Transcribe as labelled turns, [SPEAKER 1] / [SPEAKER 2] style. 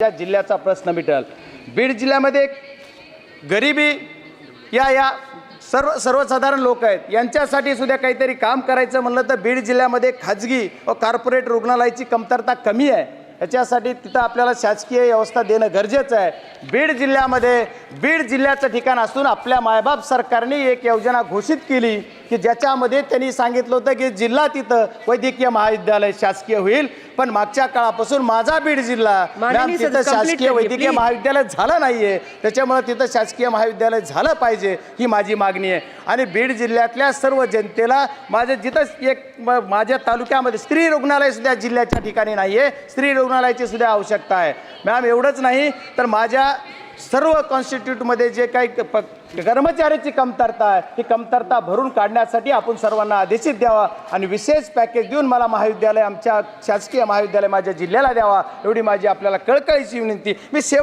[SPEAKER 1] या जिल्ह्याचा प्रश्न मिटल. बीड जिल्ह्यामध्ये गरिबी या या सर्व सर्वसाधारण लोक आहेत यांच्यासाठी सुद्धा काहीतरी काम करायचं म्हणलं तर बीड जिल्ह्यामध्ये खाजगी व कॉर्पोरेट रुग्णालयाची कमतरता कमी आहे. याच्यासाठी तिथं आपल्याला शासकीय व्यवस्था देणं गरजेचं आहे. बीड जिल्ह्यामध्ये बीड जिल्ह्याचं ठिकाण असून आपल्या मायबाप सरकारने एक योजना घोषित केली. की ज्याच्यामध्ये त्यांनी सांगितलं होतं की जिल्हा तिथं वैद्यकीय महाविद्यालय शासकीय होईल. पण मागच्या काळापासून माझा बीड जिल्हा मॅम, तिथं शासकीय वैद्यकीय. महाविद्यालय झालं नाहीये. त्याच्यामुळे तिथं शासकीय महाविद्यालय झालं पाहिजे ही माझी मागणी आहे. आणि बीड जिल्ह्यातल्या सर्व जनतेला माझं जिथं एक माझ्या तालुक्यामध्ये स्त्री रुग्णालय सुद्धा जिल्ह्याच्या ठिकाणी नाही आहे स्त्री रुग्णालयाची सुद्धा आवश्यकता आहे. मॅम एवढंच नाही तर माझ्या सर्व कॉन्स्टिट्यूटमध्ये जे काही कर्मचाऱ्याची कमतरता आहे ही कमतरता भरून काढण्यासाठी आपण सर्वांना आदेशित द्यावा आणि विशेष पॅकेज देऊन मला महाविद्यालय आमच्या शासकीय महाविद्यालय माझ्या जिल्ह्याला द्यावा एवढी माझी आपल्याला कळकळीची विनंती. मी सेवा